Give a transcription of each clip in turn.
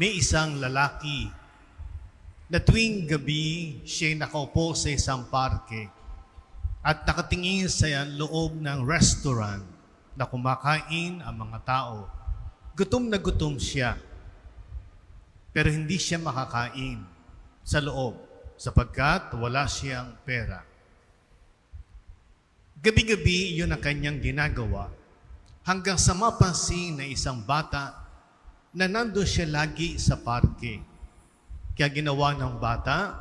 may isang lalaki na tuwing gabi siya nakaupo sa isang parke at nakatingin sa loob ng restaurant na kumakain ang mga tao. Gutom na gutom siya, pero hindi siya makakain sa loob sapagkat wala siyang pera. Gabi-gabi yun ang kanyang ginagawa hanggang sa mapansin na isang bata na nandun siya lagi sa parke. Kaya ginawa ng bata,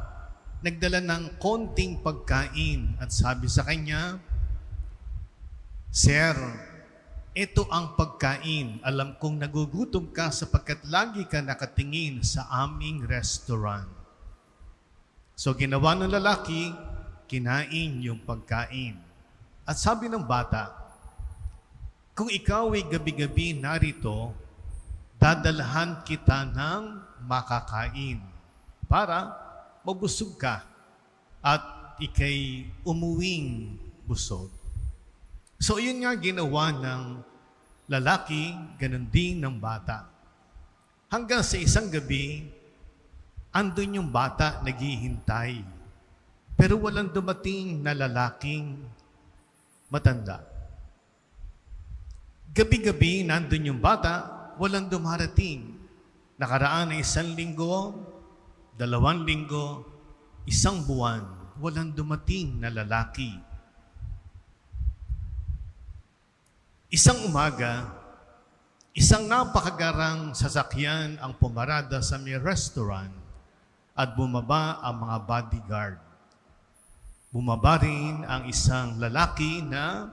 nagdala ng konting pagkain at sabi sa kanya, Sir, ito ang pagkain. Alam kong nagugutom ka sapagkat lagi ka nakatingin sa aming restaurant. So ginawa ng lalaki, kinain yung pagkain. At sabi ng bata, kung ikaw ay gabi-gabi narito, dadalhan kita ng makakain para mabusog ka at ikay umuwing busog. So yun nga ginawa ng lalaki, ganun din ng bata. Hanggang sa isang gabi, andun yung bata naghihintay. Pero walang dumating na lalaking matanda. Gabi-gabi, nandun yung bata, walang dumarating. Nakaraan na isang linggo, dalawang linggo, isang buwan, walang dumating na lalaki. Isang umaga, isang napakagarang sasakyan ang pumarada sa may restaurant at bumaba ang mga bodyguard. Bumaba rin ang isang lalaki na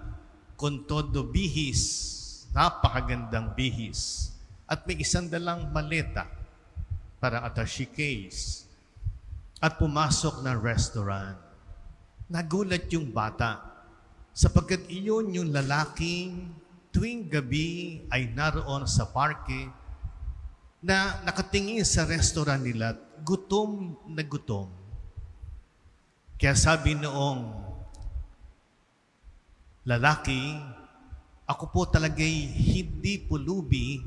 kontodo bihis, napakagandang bihis, at may isang dalang maleta, parang attache case, at pumasok ng restaurant. Nagulat yung bata, sapagkat iyon yung lalaking tuwing gabi ay naroon sa parke na nakatingin sa restaurant nila, gutom na gutom. Kaya sabi noong lalaki, ako po talagay hindi pulubi,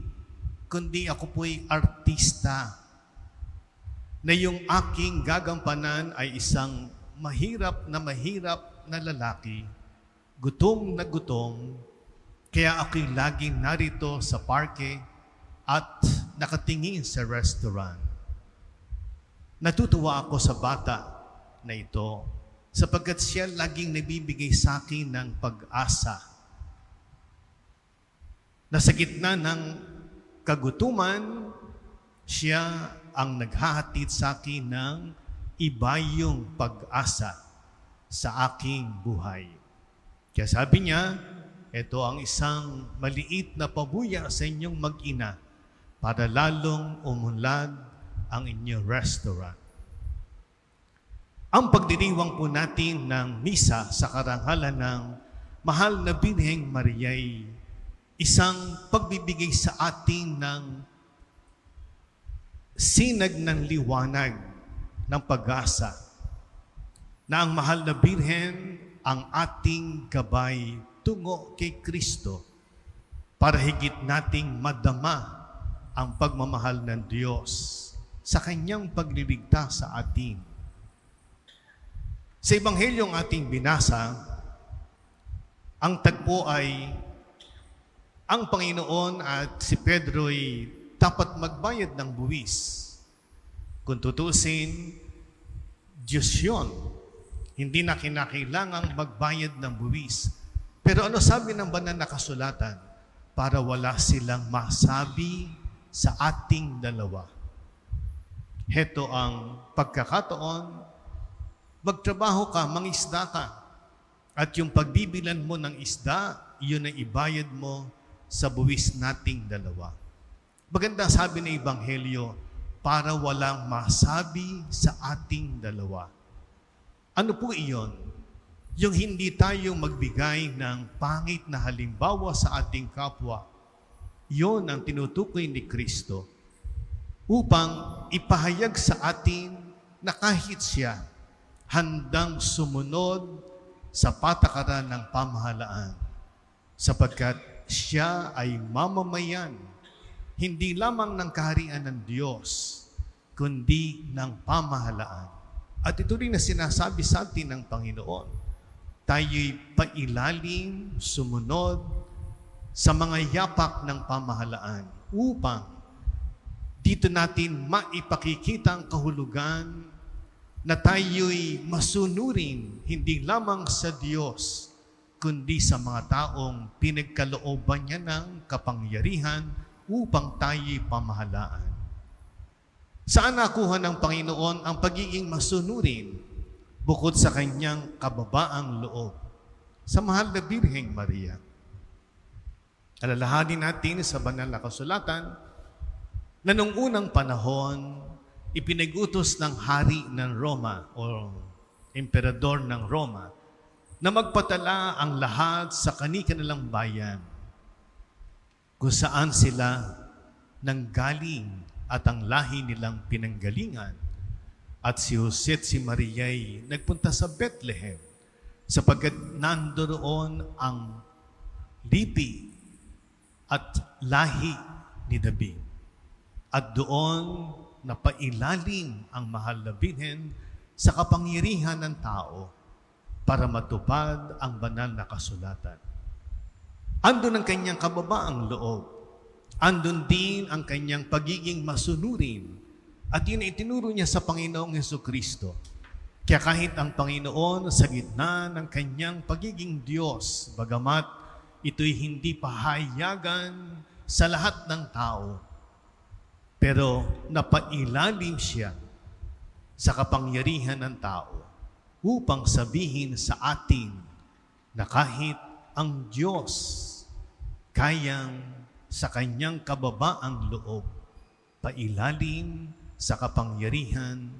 kundi ako po'y artista na yung aking gagampanan ay isang mahirap na mahirap na lalaki, gutom na gutom, kaya ako'y laging narito sa parke at nakatingin sa restaurant. Natutuwa ako sa bata na ito sapagkat siya laging nabibigay sa akin ng pag-asa. Na sa gitna ng kagutuman, siya ang naghahatid sa akin ng iba yung pag-asa sa aking buhay. Kaya sabi niya, ito ang isang maliit na pabuya sa inyong mag-ina para lalong umunlad ang inyong restaurant. Ang pagdiriwang po natin ng misa sa karangalan ng Mahal na Birheng Mariay, isang pagbibigay sa atin ng sinag ng liwanag ng pag-asa na ang mahal na Birhen ang ating gabay tungo kay Kristo para higit nating madama ang pagmamahal ng Diyos sa kanyang pagliligtas sa atin. Sa Ebanghelyong ating binasa, ang tagpo ay ang Panginoon at si Pedro'y dapat magbayad ng buwis. Kung tutusin, Diyos yun. Hindi na kinakailangang magbayad ng buwis. Pero ano sabi ng banal na kasulatan? Para wala silang masabi sa ating dalawa. Heto ang pagkakataon magtrabaho ka, mangisda ka. At yung pagbibilan mo ng isda, yun ang ibayad mo sa buwis nating dalawa. Maganda sabi ng Ebanghelyo, para walang masabi sa ating dalawa. Ano po iyon? Yung hindi tayo magbigay ng pangit na halimbawa sa ating kapwa, yon ang tinutukoy ni Kristo upang ipahayag sa atin na kahit siya handang sumunod sa patakaran ng pamahalaan sapagkat siya ay mamamayan hindi lamang ng kaharian ng Diyos, kundi ng pamahalaan. At ito rin na sinasabi sa atin ng Panginoon. Tayo'y pailalim, sumunod sa mga yapak ng pamahalaan upang dito natin maipakikita ang kahulugan na tayo'y masunurin hindi lamang sa Diyos, kundi sa mga taong pinagkalooban niya ng kapangyarihan upang tayo'y pamahalaan. Saan nakuha ng Panginoon ang pagiging masunurin bukod sa kanyang kababaang loob? Sa mahal na Birheng Maria. Alalahanin natin sa banal na kasulatan na nung unang panahon, ipinag-utos ng hari ng Roma o emperador ng Roma na magpatala ang lahat sa kani-kanilang bayan kung saan sila nanggaling at ang lahi nilang pinanggalingan. At si Jose at si Maria ay nagpunta sa Bethlehem sapagkat nandoon ang lipi at lahi ni David. At doon napailalim ang mahal na binhen sa kapangyarihan ng tao para matupad ang banal na kasulatan. Andun ang kanyang kababaang loob. Andun din ang kanyang pagiging masunurin. At yun ay itinuro niya sa Panginoong Heso Kristo. Kaya kahit ang Panginoon sa gitna ng kanyang pagiging Diyos, bagamat ito'y hindi pahayagan sa lahat ng tao, pero napailalim siya sa kapangyarihan ng tao upang sabihin sa atin na kahit ang Diyos kayang sa kanyang kababaang loob, pailalim sa kapangyarihan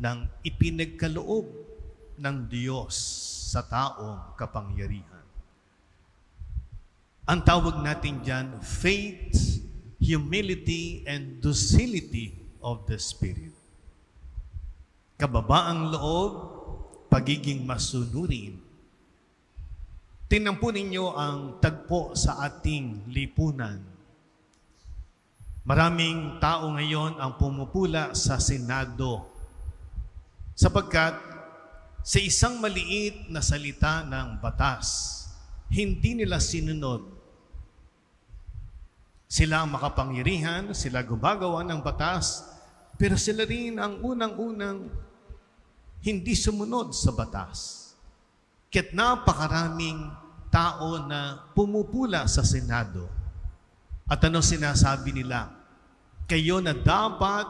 ng ipinagkaloob ng Diyos sa taong kapangyarihan. Ang tawag natin dyan, faith, humility, and docility of the Spirit. Kababaang loob, pagiging masunurin. Tingnan po ninyo ang tagpo sa ating lipunan. Maraming tao ngayon ang pumupula sa Senado sapagkat sa isang maliit na salita ng batas, hindi nila sinunod. Sila ang makapangyarihan, sila gumagawa ng batas, pero sila rin ang unang-unang hindi sumunod sa batas. Kaya't napakaraming tao na pumupula sa Senado. At ano sinasabi nila? Kayo na dapat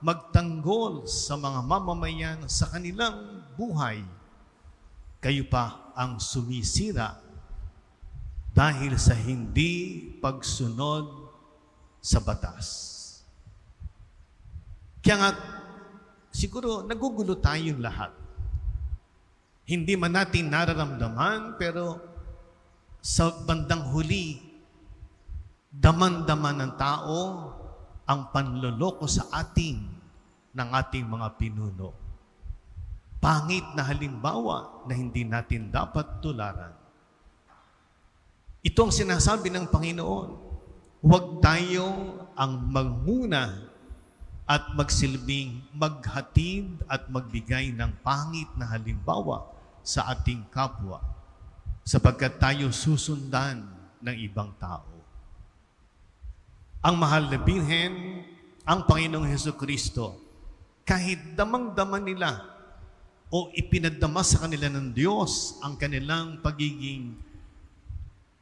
magtanggol sa mga mamamayan sa kanilang buhay. Kayo pa ang sumisira dahil sa hindi pagsunod sa batas. Kaya nga, siguro nagugulo tayong lahat. Hindi man natin nararamdaman, pero sa bandang huli, daman-daman ng tao ang panloloko sa atin ng ating mga pinuno. Pangit na halimbawa na hindi natin dapat tularan. Ito ang sinasabi ng Panginoon. Huwag tayo ang magmuna at magsilbing maghatid at magbigay ng pangit na halimbawa sa ating kapwa sapagkat tayo susundan ng ibang tao. Ang mahal na Birhen, ang Panginoong Heso Kristo, kahit damang-dama nila o ipinagdama sa kanila ng Diyos ang kanilang pagiging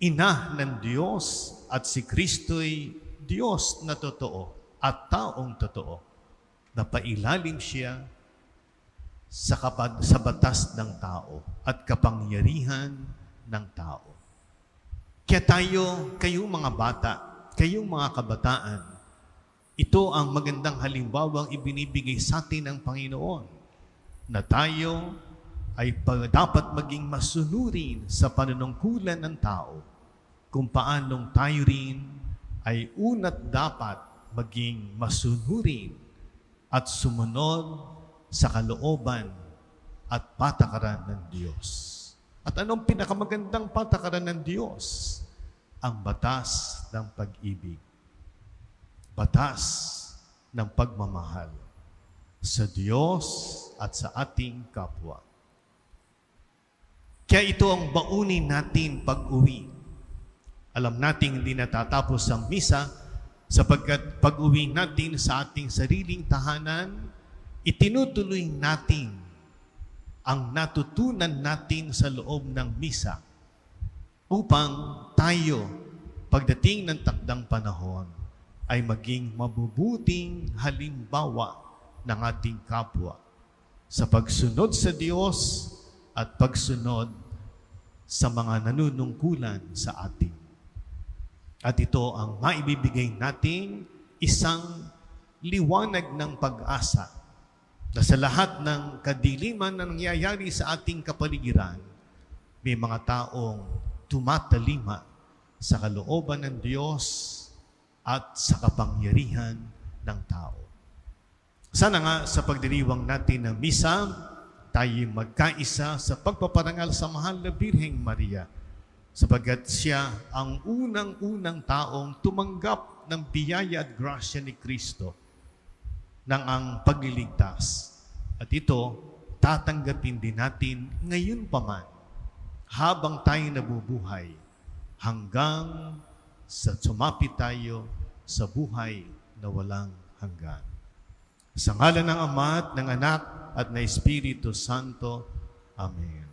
ina ng Diyos at si Kristo'y Diyos na totoo at taong totoo. Napailalim siya sa, kapad, sa batas ng tao at kapangyarihan ng tao. Kaya tayo, kayong mga bata, kayong mga kabataan, ito ang magandang halimbawang ibinibigay sa atin ng Panginoon na tayo ay pa- dapat maging masunurin sa panunungkulan ng tao kung paanong tayo rin ay unat dapat maging masunurin at sumunod sa kalooban at patakaran ng Diyos. At anong pinakamagandang patakaran ng Diyos? Ang batas ng pag-ibig. batas ng pagmamahal sa Diyos at sa ating kapwa. Kaya ito ang baunin natin pag-uwi. Alam nating hindi natatapos ang misa sapagkat pag-uwi natin sa ating sariling tahanan, itinutuloy natin ang natutunan natin sa loob ng misa upang tayo, pagdating ng takdang panahon, ay maging mabubuting halimbawa ng ating kapwa sa pagsunod sa Diyos at pagsunod sa mga nanunungkulan sa atin. At ito ang maibibigay nating isang liwanag ng pag-asa na sa lahat ng kadiliman na nangyayari sa ating kapaligiran, may mga taong tumatalima sa kalooban ng Diyos at sa kapangyarihan ng tao. Sana nga sa pagdiriwang natin ng misa, tayo magkaisa sa pagpaparangal sa mahal na Birheng Maria sapagkat siya ang unang-unang taong tumanggap ng biyaya at grasya ni Kristo ng ang pagliligtas. At ito, tatanggapin din natin ngayon pa man habang tayo nabubuhay hanggang sa sumapit tayo sa buhay na walang hanggan. Sa ngalan ng Ama at ng Anak at ng Espiritu Santo. Amen.